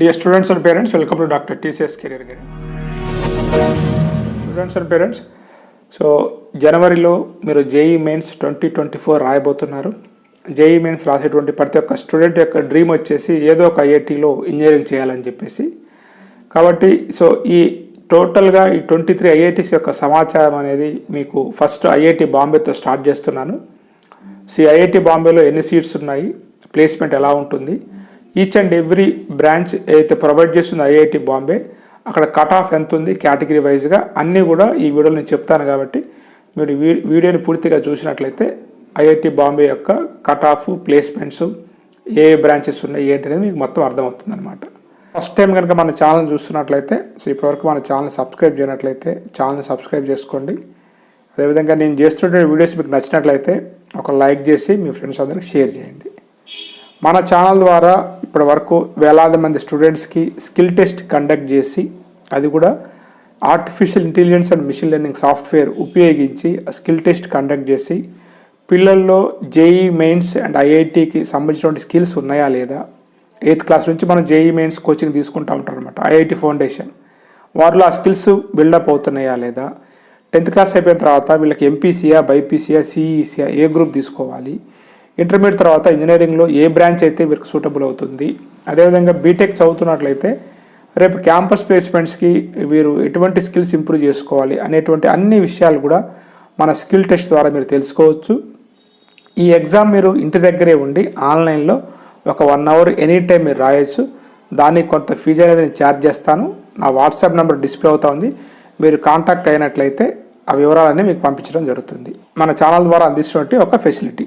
Dear students and parents welcome to doctor TCS career guide students and parents so జనవరిలో మీరు JEE Mains twenty twenty four రాయబోతున్నారు. JEE Mains రాసేటువంటి ప్రతి ఒక్క student యొక్క dream వచ్చేసి ఏదో ఒక ఐఐటీలో ఇంజనీరింగ్ చేయాలని చెప్పేసి. కాబట్టి సో ఈ టోటల్గా ఈ ట్వంటీ త్రీ ఐఐటీస్ యొక్క సమాచారం అనేది మీకు ఫస్ట్ ఐఐటి బాంబేతో స్టార్ట్ చేస్తున్నాను. సో ఈ ఐఐటి బాంబేలో ఎన్ని సీట్స్ ఉన్నాయి? ప్లేస్మెంట్ ఎలా ఉంటుంది? ఈచ్ అండ్ ఎవ్రీ బ్రాంచ్ ఏదైతే ప్రొవైడ్ చేస్తుంది ఐఐటి బాంబే అక్కడ కట్ ఆఫ్ ఎంత ఉంది కేటగిరీ వైజ్గా అన్నీ కూడా ఈ వీడియోలో నేను చెప్తాను కాబట్టి మీరు వీ వీడియోని పూర్తిగా చూసినట్లయితే ఐఐటి బాంబే యొక్క కట్ ఆఫ్ ప్లేస్మెంట్స్ ఏ బ్రాంచెస్ ఉన్నాయి ఏంటి అనేది మీకు మొత్తం అర్థమవుతుంది అనమాట ఫస్ట్ టైం కనుక మన ఛానల్ చూస్తున్నట్లయితే సో ఇప్పటివరకు మన ఛానల్ సబ్స్క్రైబ్ చేయనట్లయితే ఛానల్ సబ్స్క్రైబ్ చేసుకోండి. అదేవిధంగా నేను చేస్తున్న వీడియోస్ మీకు నచ్చినట్లయితే ఒక లైక్ చేసి మీ ఫ్రెండ్స్ అందరికి షేర్ చేయండి. మన ఛానల్ ద్వారా ఇప్పటి వరకు వేలాది మంది స్టూడెంట్స్కి స్కిల్ టెస్ట్ కండక్ట్ చేసి అది కూడా artificial intelligence and machine learning software ఉపయోగించి స్కిల్ టెస్ట్ కండక్ట్ చేసి పిల్లల్లో జేఈ మెయిన్స్ అండ్ ఐఐటికి సంబంధించినటువంటి స్కిల్స్ ఉన్నాయా లేదా? ఎయిత్ క్లాస్ నుంచి మనం జేఈ మెయిన్స్ కోచింగ్ తీసుకుంటూ ఉంటారు అనమాట ఐఐటి ఫౌండేషన్ వారిలో ఆ స్కిల్స్ బిల్డప్ అవుతున్నాయా లేదా? టెన్త్ క్లాస్ అయిపోయిన తర్వాత వీళ్ళకి ఎంపీసీయా బైపీసీయా సిఈసీయా ఏ గ్రూప్ తీసుకోవాలి. ఇంటర్మీడియట్ తర్వాత ఇంజనీరింగ్లో ఏ బ్రాంచ్ అయితే వీరికి సూటబుల్ అవుతుంది. అదేవిధంగా బీటెక్ చదువుతున్నట్లయితే రేపు క్యాంపస్ ప్లేస్మెంట్స్కి వీరు ఎటువంటి స్కిల్స్ ఇంప్రూవ్ చేసుకోవాలి అనేటువంటి అన్ని విషయాలు కూడా మన స్కిల్ టెస్ట్ ద్వారా మీరు తెలుసుకోవచ్చు. ఈ ఎగ్జామ్ మీరు ఇంటి దగ్గరే ఉండి ఆన్లైన్లో ఒక వన్ అవర్ ఎనీ టైం మీరు రాయొచ్చు. దానికి కొంత ఫీజు అనేది నేను ఛార్జ్ చేస్తాను. నా వాట్సాప్ నెంబర్ డిస్ప్లే అవుతా ఉంది. మీరు కాంటాక్ట్ అయినట్లయితే ఆ వివరాలన్నీ మీకు పంపించడం జరుగుతుంది. మన ఛానల్ ద్వారా అందిస్తున్నటువంటి ఒక ఫెసిలిటీ.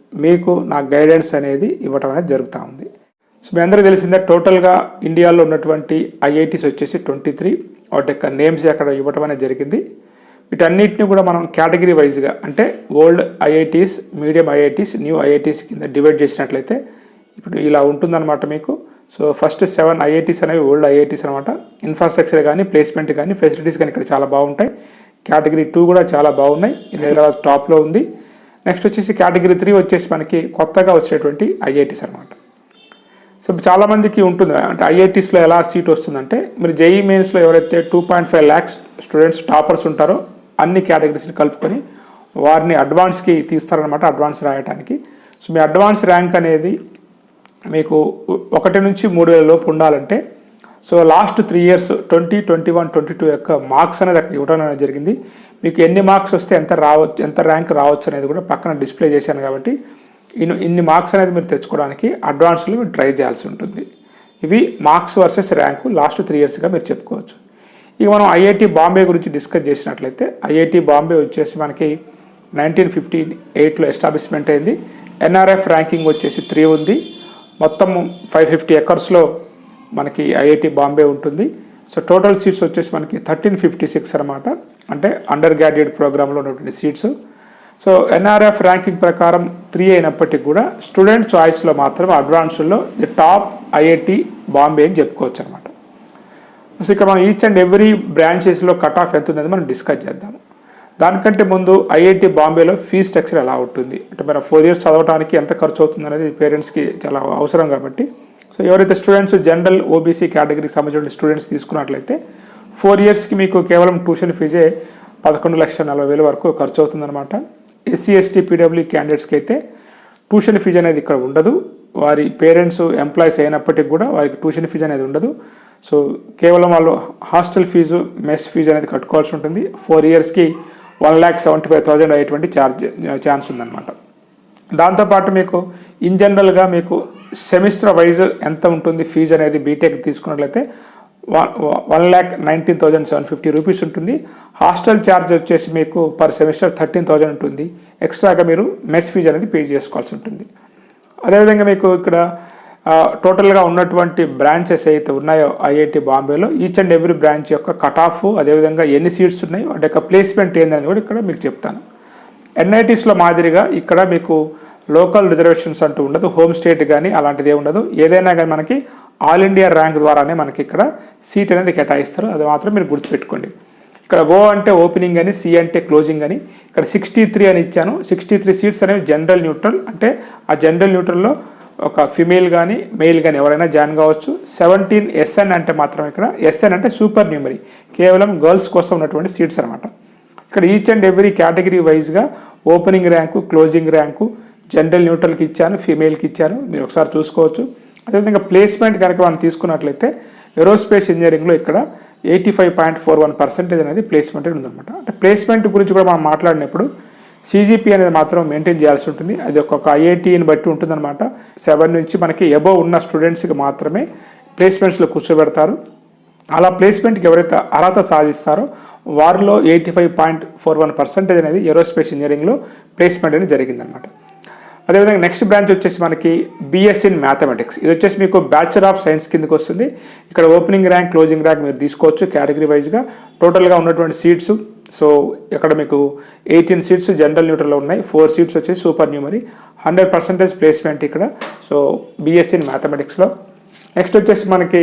మీకు నా గైడెన్స్ అనేది ఇవ్వటం అనేది జరుగుతూ ఉంది. సో మీ అందరూ తెలిసిందే టోటల్గా ఇండియాలో ఉన్నటువంటి ఐఐటీస్ వచ్చేసి ట్వంటీ త్రీ వాటి యొక్క నేమ్స్ అక్కడ ఇవ్వటం అనేది జరిగింది. వీటన్నిటిని కూడా మనం కేటగిరీ వైజ్గా అంటే old IITs medium IITs new IITs కింద డివైడ్ చేసినట్లయితే ఇప్పుడు ఇలా ఉంటుందన్నమాట మీకు. సో ఫస్ట్ సెవెన్ ఐఐటీస్ అనేవి ఓల్డ్ ఐఐటీస్ అనమాట ఇన్ఫ్రాస్ట్రక్చర్ కానీ ప్లేస్మెంట్ కానీ ఫెసిలిటీస్ కానీ ఇక్కడ చాలా బాగుంటాయి. కేటగిరీ టూ కూడా చాలా బాగున్నాయి. ఇది హైదరాబాద్ టాప్లో ఉంది. నెక్స్ట్ వచ్చేసి కేటగిరీ త్రీ వచ్చేసి మనకి కొత్తగా వచ్చేటువంటి ఐఐటీస్ అనమాట సో చాలామందికి ఉంటుంది. అంటే ఐఐటీస్లో ఎలా సీట్ వస్తుందంటే మీరు జేఈ మెయిన్స్లో ఎవరైతే two point five lakhs students toppers ఉంటారో అన్ని కేటగిరీస్ని కలుపుకొని వారిని అడ్వాన్స్కి తీస్తారనమాట అడ్వాన్స్ రాయడానికి సో మీ అడ్వాన్స్ ర్యాంక్ అనేది మీకు ఒకటి నుంచి మూడు వేల లోపు ఉండాలంటే so last three years twenty twenty one twenty two యొక్క మార్క్స్ అనేది అక్కడ ఇవ్వడం అనేది జరిగింది. మీకు ఎన్ని మార్క్స్ వస్తే ఎంత రావచ్చు ఎంత ర్యాంక్ రావచ్చు అనేది కూడా పక్కన డిస్ప్లే చేశాను కాబట్టి ఇన్ని ఇన్ని మార్క్స్ అనేది మీరు తెచ్చుకోవడానికి అడ్వాన్స్లో మీరు ట్రై చేయాల్సి ఉంటుంది. ఇవి marks versus rank last three ఇయర్స్గా మీరు చెప్పుకోవచ్చు. ఇక మనం ఐఐటి బాంబే గురించి డిస్కస్ చేసినట్లయితే ఐఐటి బాంబే వచ్చేసి మనకి నైన్టీన్ ఫిఫ్టీ ఎయిట్లో ఎస్టాబ్లిష్మెంట్ అయింది. ఎన్ఆర్ఎఫ్ ర్యాంకింగ్ వచ్చేసి త్రీ ఉంది. మొత్తం ఫైవ్ ఫిఫ్టీ ఎకర్స్లో మనకి ఐఐటి బాంబే ఉంటుంది. సో టోటల్ సీట్స్ వచ్చేసి మనకి థర్టీన్ ఫిఫ్టీ సిక్స్ అనమాట అంటే అండర్ గ్రాడ్యుయేట్ ప్రోగ్రాంలో ఉన్నటువంటి సీట్స్ సో ఎన్ఆర్ఎఫ్ ర్యాంకింగ్ ప్రకారం త్రీ అయినప్పటికీ కూడా స్టూడెంట్ చాయిస్లో మాత్రం అడ్వాన్స్లో ది టాప్ ఐఐటి బాంబే అని చెప్పుకోవచ్చు అనమాట సో ఇక్కడ మనం ఈచ్ అండ్ ఎవ్రీ బ్రాంచెస్లో కట్ ఆఫ్ ఎంత ఉందని మనం డిస్కస్ చేద్దాము. దానికంటే ముందు ఐఐటి బాంబేలో ఫీ స్ట్రక్చర్ ఎలా ఉంటుంది? అంటే మన ఫోర్ ఇయర్స్ చదవడానికి ఎంత ఖర్చు అవుతుంది అనేది పేరెంట్స్కి చాలా అవసరం కాబట్టి. సో ఎవరైతే స్టూడెంట్స్ జనరల్ ఓబీసీ కేటగిరీకి సంబంధించిన స్టూడెంట్స్ తీసుకున్నట్లయితే ఫోర్ ఇయర్స్కి మీకు కేవలం ట్యూషన్ ఫీజే పదకొండు లక్షల నలభై వేల వరకు ఖర్చు అవుతుందన్నమాట. ఎస్సీ ఎస్టీ పీడబ్ల్యూ క్యాండిడేట్స్కి అయితే ట్యూషన్ ఫీజు అనేది ఇక్కడ ఉండదు. వారి పేరెంట్స్ ఎంప్లాయీస్ అయినప్పటికీ కూడా వారికి ట్యూషన్ ఫీజు అనేది ఉండదు. సో కేవలం వాళ్ళు హాస్టల్ ఫీజు మెస్ ఫీజు అనేది కట్టుకోవాల్సి ఉంటుంది. ఫోర్ ఇయర్స్కి one lakh seventy five thousand అయ్యేటువంటి ఛార్జ్ ఛాన్స్ ఉందన్నమాట. దాంతోపాటు మీకు ఇన్ జనరల్గా మీకు సెమిస్టర్ వైజ్ ఎంత ఉంటుంది ఫీజు అనేది బీటెక్ తీసుకున్నట్లయితే one lakh nineteen thousand seven fifty rupees ఉంటుంది. హాస్టల్ ఛార్జ్ వచ్చేసి మీకు పర్ సెమిస్టర్ థర్టీన్ థౌజండ్ ఉంటుంది. ఎక్స్ట్రాగా మీరు మెస్ ఫీజు అనేది పే చేసుకోవాల్సి ఉంటుంది. అదేవిధంగా మీకు ఇక్కడ టోటల్గా ఉన్నటువంటి బ్రాంచెస్ అయితే ఉన్నాయో ఐఐటి బాంబేలో ఈచ్ అండ్ ఎవ్రీ బ్రాంచ్ యొక్క కట్ ఆఫ్ అదేవిధంగా ఎన్ని సీట్స్ ఉన్నాయి వాటి యొక్క ప్లేస్మెంట్ ఏందని కూడా ఇక్కడ మీకు చెప్తాను. ఎన్ఐటీస్లో మాదిరిగా ఇక్కడ మీకు లోకల్ రిజర్వేషన్స్ అంటూ ఉండదు హోమ్ స్టేట్ కానీ అలాంటిది ఏమి ఉండదు. ఏదైనా కానీ మనకి ఆల్ ఇండియా ర్యాంక్ ద్వారానే మనకి ఇక్కడ సీట్ అనేది కేటాయిస్తారు. అది మాత్రం మీరు గుర్తుపెట్టుకోండి. ఇక్కడ ఓ అంటే ఓపెనింగ్ అని సి అంటే క్లోజింగ్ అని ఇక్కడ సిక్స్టీ త్రీ అని ఇచ్చాను. సిక్స్టీ త్రీ సీట్స్ అనేవి జనరల్ న్యూట్రల్ అంటే ఆ జనరల్ న్యూట్రల్లో ఒక ఫిమేల్ కానీ మెయిల్ కానీ ఎవరైనా జాయిన్ కావచ్చు. సెవెంటీన్ ఎస్ఎన్ అంటే మాత్రం ఇక్కడ ఎస్ఎన్ అంటే సూపర్ న్యూమరీ కేవలం గర్ల్స్ కోసం ఉన్నటువంటి సీట్స్ అనమాట ఇక్కడ ఈచ్ అండ్ ఎవ్రీ కేటగిరీ వైజ్గా opening rank closing rank general న్యూట్రల్కి ఇచ్చాను ఫీమేల్కి ఇచ్చాను మీరు ఒకసారి చూసుకోవచ్చు. అదేవిధంగా ప్లేస్మెంట్ కనుక మనం తీసుకున్నట్లయితే ఏరోస్పేస్ ఇంజనీరింగ్లో ఇక్కడ eighty five point four one percentage అనేది ప్లేస్మెంట్ ఉందన్నమాట. అంటే ప్లేస్మెంట్ గురించి కూడా మనం మాట్లాడినప్పుడు సీజీపీ అనేది మాత్రం మెయింటైన్ చేయాల్సి ఉంటుంది. అది ఒక్కొక్క ఐఐటీని బట్టి ఉంటుందన్నమాట. సెవెన్ నుంచి మనకి ఎబో ఉన్న స్టూడెంట్స్కి మాత్రమే ప్లేస్మెంట్స్లో కూర్చోబెడతారు. అలా ప్లేస్మెంట్కి ఎవరైతే అర్హత సాధిస్తారో వారిలో eighty five point four one percentage అనేది ఏరోస్పేస్ ఇంజనీరింగ్లో ప్లేస్మెంట్ అనేది జరిగిందనమాట అదేవిధంగా నెక్స్ట్ బ్రాంచ్ వచ్చేసి మనకి బిఎస్ ఇన్ మ్యాథమెటిక్స్ ఇది వచ్చేసి మీకు బ్యాచులర్ ఆఫ్ సైన్స్ కిందకి వస్తుంది. ఇక్కడ ఓపెనింగ్ ర్యాంక్ క్లోజింగ్ ర్యాంక్ మీరు తీసుకోవచ్చు కేటగిరీ వైజ్గా టోటల్గా ఉన్నటువంటి సీట్స్ సో ఇక్కడ మీకు ఎయిటీన్ సీట్స్ జనరల్ న్యూట్రల్లో ఉన్నాయి. ఫోర్ సీట్స్ వచ్చేసి supernumerary hundred percentage placement ఇక్కడ సో బిఎస్సీ ఇన్ మ్యాథమెటిక్స్లో నెక్స్ట్ వచ్చేసి మనకి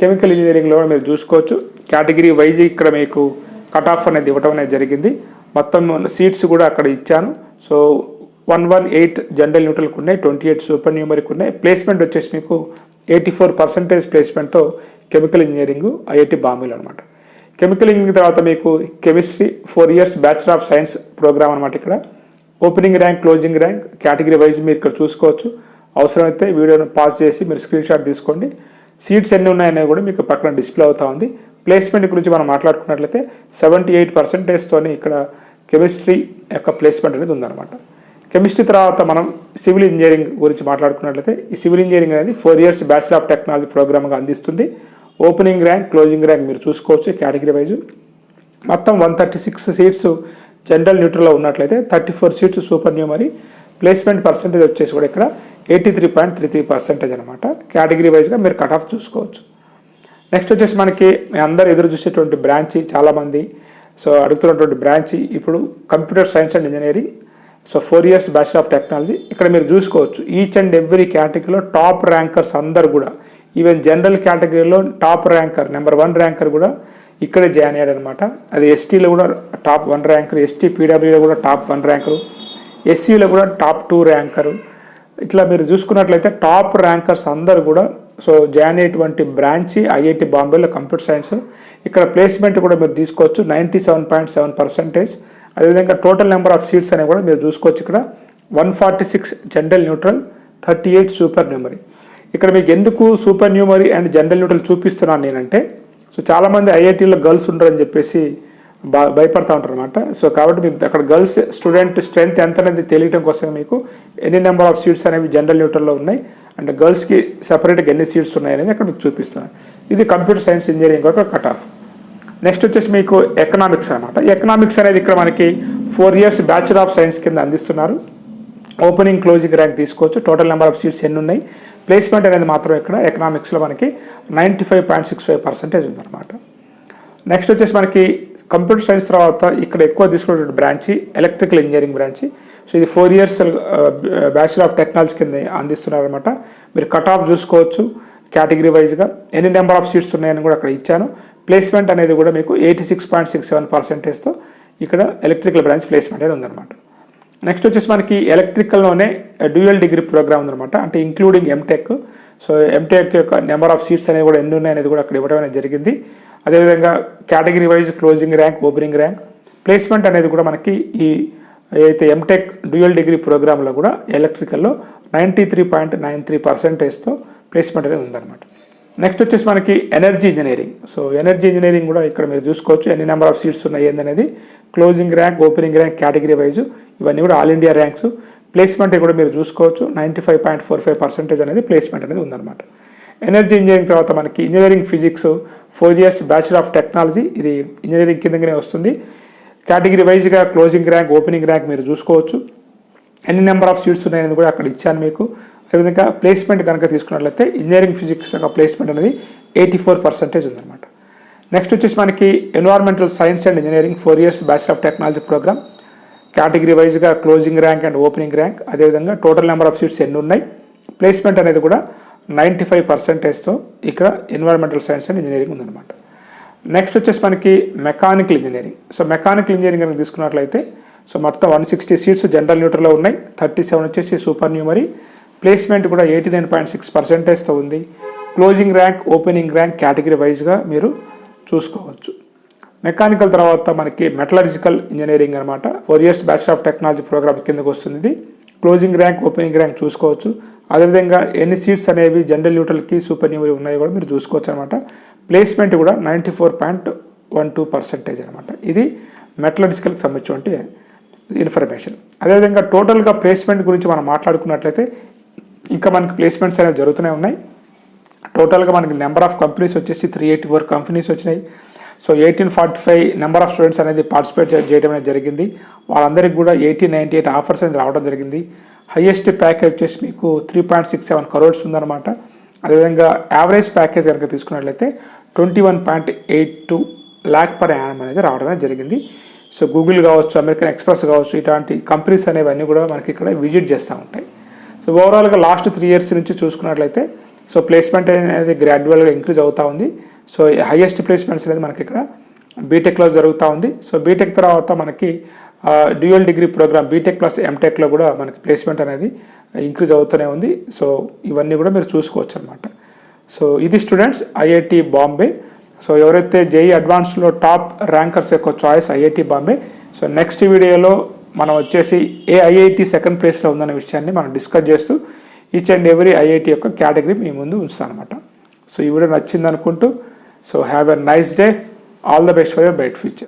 కెమికల్ ఇంజనీరింగ్లో మీరు చూసుకోవచ్చు. కేటగిరీ వైజ్ ఇక్కడ మీకు కట్ ఆఫ్ అనేది ఇవ్వడం అనేది జరిగింది. మొత్తం సీట్స్ కూడా అక్కడ ఇచ్చాను. So one one eight general న్యూట్రల్కి ఉన్నాయి ట్వంటీ ఎయిట్ సూపర్ న్యూమరీకి ఉన్నాయి ప్లేస్మెంట్ వచ్చేసి మీకు ఎయిటీ ఫోర్ పర్సెంటేజ్ ప్లేస్మెంట్తో కెమికల్ ఇంజనీరింగ్ ఐఐటి బాంబేలో అనమాట కెమికల్ ఇంజనీరింగ్ తర్వాత మీకు chemistry four years bachelor of science program అనమాట ఇక్కడ. Opening rank closing rank category wise మీరు ఇక్కడ చూసుకోవచ్చు. అవసరమైతే వీడియోను పాస్ చేసి మీరు స్క్రీన్ షాట్ తీసుకోండి. సీట్స్ ఎన్ని ఉన్నాయనేవి కూడా మీకు పక్కన డిస్ప్లే అవుతా ఉంది. ప్లేస్మెంట్ గురించి మనం మాట్లాడుకున్నట్లయితే సెవెంటీ ఎయిట్ పర్సెంటేజ్తోని ఇక్కడ కెమిస్ట్రీ యొక్క ప్లేస్మెంట్ అనేది ఉందన్నమాట. కెమిస్ట్రీ తర్వాత మనం సివిల్ ఇంజనీరింగ్ గురించి మాట్లాడుకున్నట్లయితే ఈ సివిల్ ఇంజనీరింగ్ అనేది four years bachelor of technology ప్రోగ్రామ్గా అందిస్తుంది. ఓపెనింగ్ ర్యాంక్ క్లోజింగ్ ర్యాంక్ మీరు చూసుకోవచ్చు కేటగిరీ వైజ్. మొత్తం one thirty six seats general న్యూట్రల్లో ఉన్నట్లయితే thirty four seats supernumerary. Placement percentage వచ్చేసి కూడా ఇక్కడ eighty three point three three percentage అనమాట కేటగిరీ వైజ్గా మీరు కట్ ఆఫ్ చూసుకోవచ్చు. నెక్స్ట్ వచ్చేసి మనకి మీ అందరు ఎదురు చూసేటువంటి బ్రాంచ్ చాలామంది. సో అడుగుతున్నటువంటి బ్రాంచ్ ఇప్పుడు computer science and engineering. So four years bachelor of technology ఇక్కడ మీరు చూసుకోవచ్చు ఈచ్ అండ్ ఎవ్రీ కేటగిరీలో టాప్ ర్యాంకర్స్ అందరు కూడా ఈవెన్ జనరల్ కేటగిరీలో top ranker number one ranker కూడా ఇక్కడే జాయిన్ అయ్యాడు అనమాట అది ఎస్టీలో కూడా టాప్ వన్ ర్యాంకర్ ఎస్టీ పీడబ్ల్యూలో కూడా టాప్ వన్ ర్యాంకరు ఎస్సీలో కూడా టాప్ టూ ర్యాంకరు ఇట్లా మీరు చూసుకున్నట్లయితే టాప్ ర్యాంకర్స్ అందరు కూడా సో జాయిన్ అయ్యేటువంటి బ్రాంచ్ ఐఐటి బాంబేలో కంప్యూటర్ సైన్స్ ఇక్కడ ప్లేస్మెంట్ కూడా మీరు తీసుకోవచ్చు ninety seven point seven percentage అదేవిధంగా టోటల్ నెంబర్ ఆఫ్ సీట్స్ అనేవి కూడా మీరు చూసుకోవచ్చు ఇక్కడ. One forty six general neutral thirty eight supernumerary ఇక్కడ మీకు ఎందుకు supernumerary and general neutral చూపిస్తున్నాను నేనంటే సో చాలామంది ఐఐటీలో గర్ల్స్ ఉంటారని చెప్పేసి బా భయపడతా ఉంటారు అనమాట సో కాబట్టి మీకు అక్కడ గర్ల్స్ స్టూడెంట్ స్ట్రెంత్ ఎంత అనేది తెలియడం కోసం మీకు ఎన్ని నెంబర్ ఆఫ్ సీట్స్ అనేవి జనరల్ న్యూట్రల్లో ఉన్నాయి అండ్ గర్ల్స్కి సపరేట్గా ఎన్ని సీట్స్ ఉన్నాయి అనేది అక్కడ మీకు చూపిస్తున్నాను. ఇది కంప్యూటర్ సైన్స్ ఇంజనీరింగ్ ఒక కట్ ఆఫ్ నెక్స్ట్ వచ్చేసి మీకు ఎకనామిక్స్ అనమాట ఎకనామిక్స్ అనేది ఇక్కడ మనకి four years bachelor of science కింద అందిస్తున్నారు. ఓపెనింగ్ క్లోజింగ్ ర్యాంక్ తీసుకోవచ్చు. టోటల్ నెంబర్ ఆఫ్ సీట్స్ ఎన్ని ఉన్నాయి? ప్లేస్మెంట్ అనేది మాత్రం ఇక్కడ ఎకనామిక్స్లో మనకి ninety five point six five percentage ఉందన్నమాట. నెక్స్ట్ వచ్చేసి మనకి కంప్యూటర్ సైన్స్ తర్వాత ఇక్కడ ఎక్కువ తీసుకునే branch electrical engineering branch so ఇది four years bachelor of technology కింద అందిస్తున్నారనమాట మీరు కట్ ఆఫ్ చూసుకోవచ్చు కేటగిరీ వైజ్గా ఎన్ని నెంబర్ ఆఫ్ సీట్స్ ఉన్నాయని కూడా అక్కడ ఇచ్చాను. ప్లేస్మెంట్ అనేది కూడా మీకు eighty six point six seven పర్సెంటేజ్తో ఇక్కడ ఎలక్ట్రికల్ బ్రాంచ్ ప్లేస్మెంట్ అనేది ఉందన్నమాట. నెక్స్ట్ వచ్చేసి మనకి ఎలక్ట్రికల్లోనే డ్యూయల్ డిగ్రీ ప్రోగ్రామ్ ఉందన్నమాట. అంటే ఇంక్లూడింగ్ ఎంటెక్ సో ఎంటెక్ యొక్క నెంబర్ ఆఫ్ సీట్స్ అనేవి కూడా ఎన్ని ఉన్నాయి అనేది కూడా అక్కడ ఇవ్వడం అనేది జరిగింది. అదేవిధంగా category wise closing rank opening rank placement అనేది కూడా మనకి ఈ ఏదైతే ఎంటెక్ డ్యూయల్ డిగ్రీ ప్రోగ్రాంలో కూడా ఎలక్ట్రికల్లో ninety three point nine three పర్సెంటేజ్తో placement అనేది ఉందన్నమాట. నెక్స్ట్ వచ్చేసి మనకి energy engineering so energy engineering కూడా ఇక్కడ మీరు చూసుకోవచ్చు. ఎన్ని నెంబర్ ఆఫ్ సీట్స్ ఉన్నాయి ఏందనేది? Closing rank opening rank category wise ఇవన్నీ కూడా ఆల్ ఇండియా ర్యాంక్స్ ప్లేస్మెంట్ కూడా మీరు చూసుకోవచ్చు. Ninety five point four five percentage అనేది ప్లేస్మెంట్ అనేది ఉందన్నమాట. ఎనర్జీ ఇంజనీరింగ్ తర్వాత మనకి engineering physics four years bachelor of technology ఇది ఇంజనీరింగ్ కిందగానే వస్తుంది. కేటగిరీ వైజ్గా క్లోజింగ్ ర్యాంక్ ఓపెనింగ్ ర్యాంక్ మీరు చూసుకోవచ్చు. ఎన్ని నెంబర్ ఆఫ్ సీట్స్ ఉన్నాయని కూడా అక్కడ ఇచ్చాను మీకు. అదేవిధంగా ప్లేస్మెంట్ కనుక తీసుకున్నట్లయితే ఇంజనీరింగ్ ఫిజిక్స్ యొక్క ప్లేస్మెంట్ అనేది ఎయిటీ ఫోర్ పర్సెంటేజ్ ఉందన్నమాట. నెక్స్ట్ వచ్చేసి మనకి environmental science and engineering four years bachelor of technology program category వైజ్గా closing rank and opening rank అదేవిధంగా టోటల్ నెంబర్ ఆఫ్ సీట్స్ ఎన్ని ఉన్నాయి? ప్లేస్మెంట్ అనేది కూడా నైంటీ ఫైవ్ పర్సెంటేజ్తో ఇక్కడ ఎన్వైర్మెంటల్ సైన్స్ అండ్ ఇంజనీరింగ్ ఉందన్నమాట. నెక్స్ట్ వచ్చేసి మనకి mechanical engineering so mechanical engineering కనుక తీసుకున్నట్లయితే సో మొత్తం వన్ సిక్స్టీ సీట్స్ జనరల్ న్యూట్రల్లో ఉన్నాయి. థర్టీ సెవెన్ వచ్చేసి సూపర్ న్యూమరీ ప్లేస్మెంట్ కూడా ఎయిటీ నైన్ పాయింట్ సిక్స్ పర్సెంటేజ్తో ఉంది. Closing rank opening rank category వైజ్గా మీరు చూసుకోవచ్చు. మెకానికల్ తర్వాత మనకి మెటలర్జికల్ ఇంజనీరింగ్ అనమాట four years bachelor of technology program కిందకు వస్తుంది. ఇది క్లోజింగ్ ర్యాంక్ ఓపెనింగ్ ర్యాంక్ చూసుకోవచ్చు. అదేవిధంగా ఎన్ని సీట్స్ అనేవి జనరల్ న్యూట్రల్కి సూపర్ న్యూమరీ ఉన్నాయో కూడా మీరు చూసుకోవచ్చు అనమాట ప్లేస్మెంట్ కూడా ninety four point one two percentage అనమాట ఇది మెటలర్జికల్కి సంబంధించినటువంటి ఇన్ఫర్మేషన్ అదేవిధంగా టోటల్గా ప్లేస్మెంట్ గురించి మనం మాట్లాడుకున్నట్లయితే ఇంకా మనకి ప్లేస్మెంట్స్ అనేవి జరుగుతూనే ఉన్నాయి. టోటల్గా మనకి నెంబర్ ఆఫ్ కంపెనీస్ వచ్చేసి త్రీ ఎయిటీ ఫోర్ కంపెనీస్ వచ్చినాయి. So eighteen forty five number of students అనేది పార్టిసిపేట్ చేయడం అనేది జరిగింది. వాళ్ళందరికీ కూడా ఎయిటీన్ నైంటీ ఎయిట్ ఆఫర్స్ అనేది రావడం జరిగింది. హయ్యెస్ట్ ప్యాకేజ్ వచ్చేసి మీకు three point six seven crores ఉందన్నమాట. అదేవిధంగా యావరేజ్ ప్యాకేజ్ కనుక తీసుకున్నట్లయితే twenty one point eight two lakh per annum అనేది రావడం అనేది జరిగింది. సో గూగుల్ కావచ్చు అమెరికన్ ఎక్స్ప్రెస్ కావచ్చు ఇలాంటి కంపెనీస్ అనేవి అన్నీ కూడా మనకి ఇక్కడ విజిట్ చేస్తూ ఉంటాయి. సో ఓవరాల్గా లాస్ట్ త్రీ ఇయర్స్ నుంచి చూసుకున్నట్లయితే సో ప్లేస్మెంట్ అనేది గ్రాడ్యువల్గా ఇంక్రీజ్ అవుతూ ఉంది. సో హైయెస్ట్ ప్లేస్మెంట్స్ అనేది మనకి ఇక్కడ బీటెక్లో జరుగుతూ ఉంది. సో బీటెక్ తర్వాత మనకి dual degree program BTech plus ఎంటెక్లో కూడా మనకి ప్లేస్మెంట్ అనేది ఇంక్రీజ్ అవుతూనే ఉంది. సో ఇవన్నీ కూడా మీరు చూసుకోవచ్చు అనమాట సో ఇది స్టూడెంట్స్ ఐఐటి బాంబే సో ఎవరైతే జేఈ అడ్వాన్స్లో టాప్ ర్యాంకర్స్ యొక్క choice IIT Bombay so next వీడియోలో మనం వచ్చేసి ఏ ఐఐటి సెకండ్ ప్లేస్లో ఉందనే విషయాన్ని మనం డిస్కస్ చేస్తూ ఈచ్ అండ్ ఎవ్రీ ఐఐటి యొక్క కేటగిరీ మీ ముందు ఉంచుతాను అనమాట సో ఈ వీడియో నచ్చింది అనుకుంటూ so have a nice day all the best for your bright future